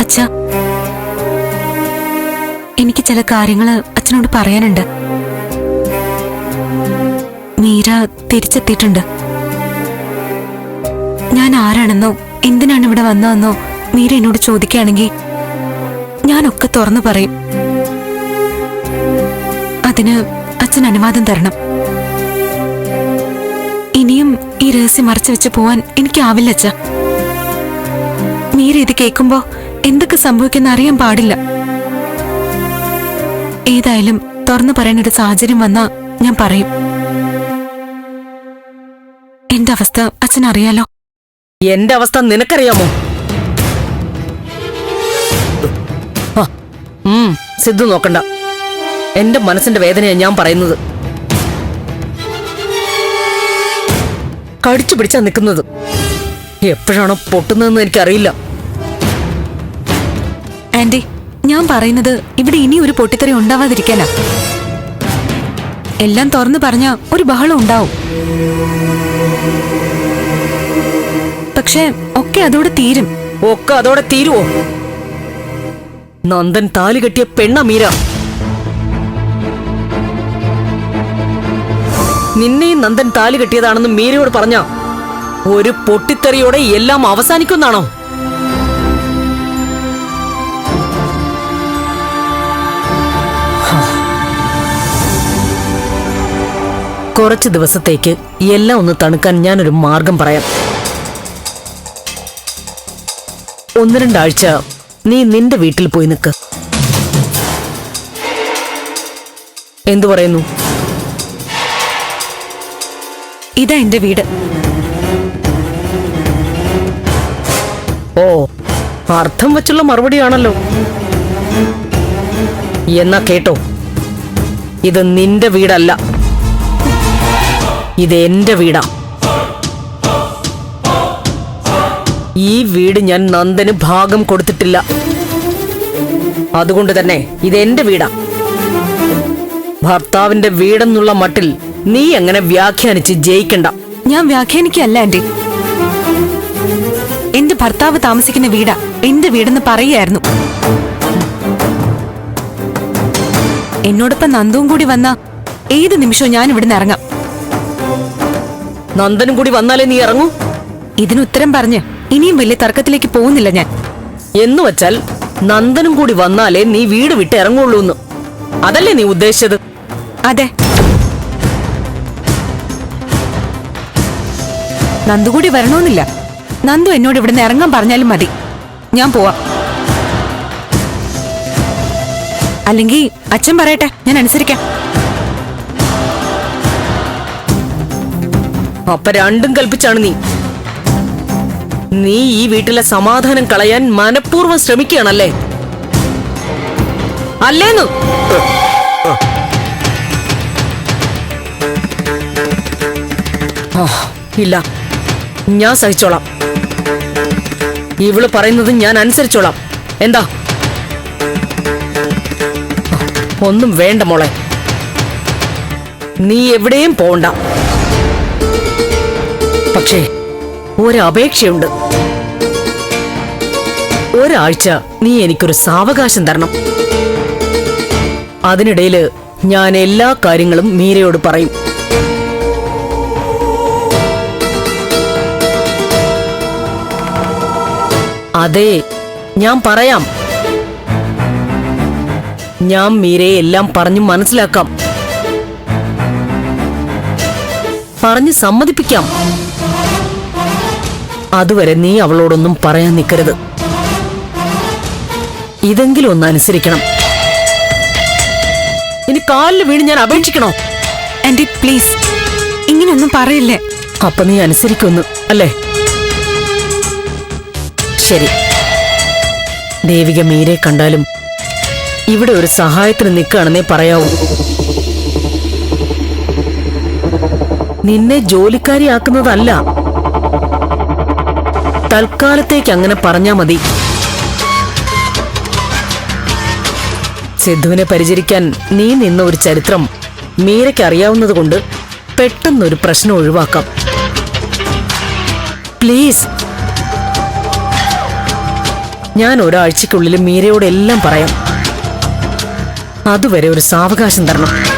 അച്ഛ എനിക്ക് ചില കാര്യങ്ങൾ അച്ഛനോട് പറയാനുണ്ട്. മീര തിരിച്ചെത്തിയിട്ടുണ്ട്. ഞാൻ ആരാണെന്നോ എന്തിനാണ് ഇവിടെ വന്നതെന്നോ മീര എന്നോട് ചോദിക്കുകയാണെങ്കിൽ ഞാനൊക്കെ തുറന്നു പറയും. അതിന് അച്ഛൻ അനുവാദം തരണം. ഇനിയും ഈ രഹസ്യം മറച്ചു വെച്ച് പോവാൻ എനിക്കാവില്ല അച്ഛ. മീര ഇത് കേൾക്കുമ്പോ എന്തൊക്കെ സംഭവിക്കുന്ന അറിയാൻ പാടില്ല. ഏതായാലും തുറന്നു പറയാൻ ഒരു സാഹചര്യം വന്നാ ഞാൻ പറയും. എന്റെ അവസ്ഥ അച്ഛൻ അറിയാലോ? എന്റെ അവസ്ഥ നിനക്കറിയാമോ? സിദ്ധു നോക്കണ്ട. എന്റെ മനസ്സിന്റെ വേദനയാണ് ഞാൻ പറയുന്നത്. കടിച്ചു പിടിച്ചാ നിൽക്കുന്നത്. എപ്പോഴാണോ പൊട്ടുന്നതെന്ന് എനിക്കറിയില്ല. ആന്റി ഞാൻ പറയുന്നത് ഇവിടെ ഇനി ഒരു പൊട്ടിത്തെറി ഉണ്ടാവാതിരിക്കാനാ. എല്ലാം തുറന്നു പറഞ്ഞ ഒരു ബഹളം ഉണ്ടാവും. പക്ഷെ ഒക്കെ അതോടെ തീരും. ഒക്കെ അതോടെ തീരുവോ? നന്ദൻ താലി കെട്ടിയ പെണ്ണ മീര. നിന്നെയും നന്ദൻ താലി കെട്ടിയതാണെന്ന് മീരയോട് പറഞ്ഞ ഒരു പൊട്ടിത്തെറിയോടെ എല്ലാം അവസാനിക്കുന്നാണോ? കുറച്ച് ദിവസത്തേക്ക് എല്ലാം ഒന്ന് തണുക്കാൻ ഞാനൊരു മാർഗം പറയാം. ഒന്ന് രണ്ടാഴ്ച നീ നിന്റെ വീട്ടിൽ പോയി നിൽക്ക് എന്തു പറയുന്നു? ഇതാ എന്റെ വീട്. ഓ അർത്ഥം വെച്ചുള്ള മറുപടിയാണല്ലോ. എന്നാ കേട്ടോ ഇത് നിന്റെ വീടല്ല. ഇത് എന്റെ വീടാ. ഈ വീട് ഞാൻ നന്ദന് ഭാഗം കൊടുത്തിട്ടില്ല. അതുകൊണ്ട് തന്നെ ഇത് എന്റെ വീടാ. ഭർത്താവിന്റെ വീടെന്നുള്ള മട്ടിൽ നീ എങ്ങനെ വ്യാഖ്യാനിച്ച് ജയിക്കണ്ട. ഞാൻ വ്യാഖ്യാനിക്കല്ല ആന്റി. എന്റെ ഭർത്താവ് താമസിക്കുന്ന വീടാ. എന്റെ വീടെന്ന് പറയായിരുന്നു എന്നോടൊപ്പം നന്ദവും കൂടി വന്ന ഏത് നിമിഷവും ഞാൻ ഇവിടുന്ന് ഇറങ്ങാം. നന്ദനും കൂടി വന്നാലേ നീ ഇറങ്ങൂ. ഇതിനുത്തരം പറഞ്ഞ് ഇനിയും വലിയ തർക്കത്തിലേക്ക് പോകുന്നില്ല ഞാൻ. എന്ന് വച്ചാൽ നന്ദനും കൂടി വന്നാലേ നീ വീട് വിട്ട് ഇറങ്ങുള്ളൂ എന്ന്. അതല്ലേ നീ ഉദ്ദേശിച്ചത്? അതെ. നന്ദു കൂടി വരണമെന്നില്ല. നന്ദു എന്നോട് ഇവിടുന്ന് ഇറങ്ങാൻ പറഞ്ഞാലും മതി. ഞാൻ പോവാ. അല്ലെങ്കിൽ അച്ഛൻ പറയട്ടെ ഞാൻ അനുസരിക്കാം. അപ്പൊ രണ്ടും കൽപ്പിച്ചാണ് നീ. നീ ഈ വീട്ടിലെ സമാധാനം കളയാൻ മനഃപൂർവം ശ്രമിക്കുകയാണല്ലേ? അല്ലേന്ന്? ഇല്ല. ഞാൻ സഹിച്ചോളാം. ഇവൾ പറയുന്നത് ഞാൻ അനുസരിച്ചോളാം. എന്താ? ഒന്നും വേണ്ട മോളെ. നീ എവിടെയും പോണ്ട പക്ഷേ ഒരപേക്ഷയുണ്ട്. ഒരാഴ്ച നീ എനിക്കൊരു സാവകാശം തരണം. അതിനിടയിൽ ഞാൻ എല്ലാ കാര്യങ്ങളും മീരയോട് പറയും. അതെ ഞാൻ പറയാം. ഞാൻ മീരയെ എല്ലാം പറഞ്ഞു മനസ്സിലാക്കാം. പറഞ്ഞ് സമ്മതിപ്പിക്കാം. അതുവരെ നീ അവളോടൊന്നും പറയാൻ നിൽക്കരുത്. ഇതെങ്കിലും ഒന്ന് അനുസരിക്കണം. ഇനി കാലിൽ വീണ് ഞാൻ അപേക്ഷിക്കണോ? Aunty please. ഇങ്ങനെയൊന്നും പറയില്ലേ? അപ്പൊ നീ അനുസരിക്കൊന്നു അല്ലേ? ശരി. ദേവിക മീരെ കണ്ടാലും ഇവിടെ ഒരു സഹായത്തിന് നിൽക്കുകയാണെന്നേ പറയാവൂ. നിന്നെ ജോലിക്കാരിയാക്കുന്നതല്ല. തൽക്കാലത്തേക്ക് അങ്ങനെ പറഞ്ഞാ മതി. സിദ്ധുവിനെ പരിചരിക്കാൻ നീ നിന്ന ഒരു ചരിത്രം മീരയ്ക്ക് അറിയാവുന്നതുകൊണ്ട് പെട്ടെന്നൊരു പ്രശ്നം ഒഴിവാക്കാം. പ്ലീസ്. ഞാൻ ഒരാഴ്ചക്കുള്ളിൽ മീരയോട് എല്ലാം പറയാം. അതുവരെ ഒരു സാവകാശം തരണം.